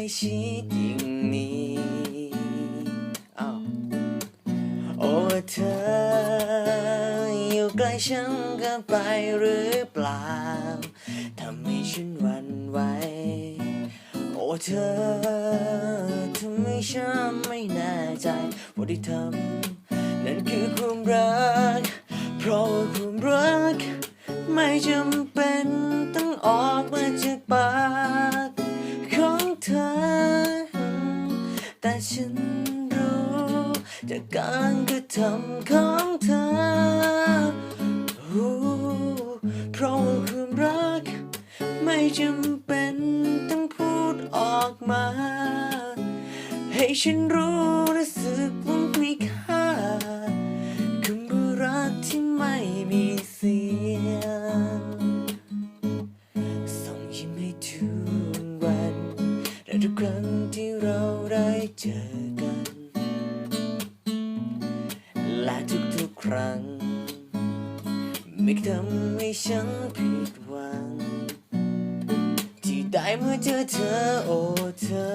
ล้ชิดยิ่งนี้อ้าวโอ้เธอ อยู่ใกล้ฉันเกินไปหรือเปล่าทำให้ฉันหวั่นไหวโอ้เธอทำให้ฉันไม่แน่ใจว่าที่ทำนั่นคือความรัก เพราะว่าความรัก ไม่จำเป็น แต่ฉันรู้จากการกระทำของเธอเพราะว่าความรัก ไม่จำเป็นต้องพูดออกมา ให้ฉันรู้ ทุกๆครั้ง ไม่เคทำให้ฉันผิดหวัง ที่ได้เมื่อเจอเธอโอ้เธอ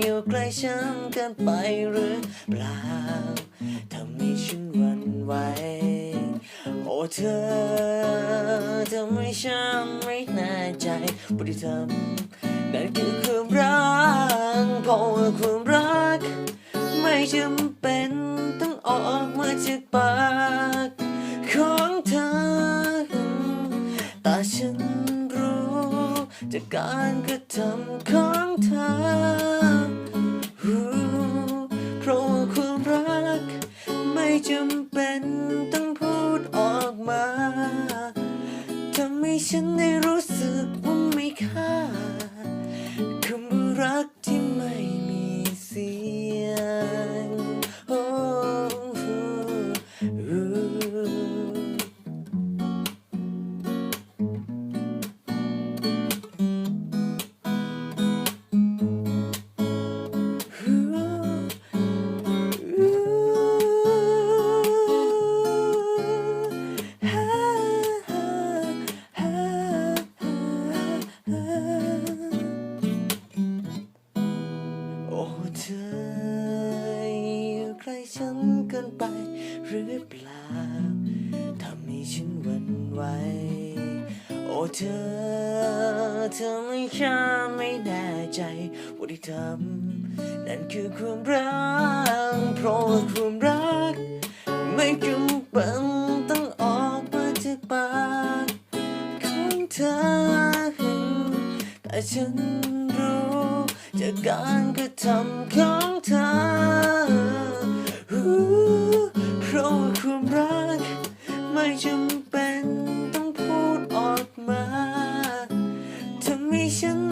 อยู่ใกล้ฉันเกินไปหรือเปล่าทำให้ฉันหวั่นไหวโอ้เธอทำให้ฉันไม่แน่ใจว่าที่ทำนั่นคือความรักเพราะว่าความรักไม่จำเป็น การกระทำของเธอ เพราะว่าความรัก ไม่จำเป็นต้องพูดออกมาทำให้ฉันได้รู้สึกว่าไม่ค่า เธออยู่ใกล้ฉันเกินไปหรือเปล่าทำให้ฉันหวั่นไหวโอ้เธอ เธอไม่ฉันไม่แน่ใจว่าที่ทำนั่นคือความรัก เพราะว่าความรัก ไม่จำเป็นต้องออกมาจากปากของเธอแต่ฉัน จากการกระทำของเธอเพราะความรัก ไม่จำเป็นต้องพูดออกมาทำให้ฉัน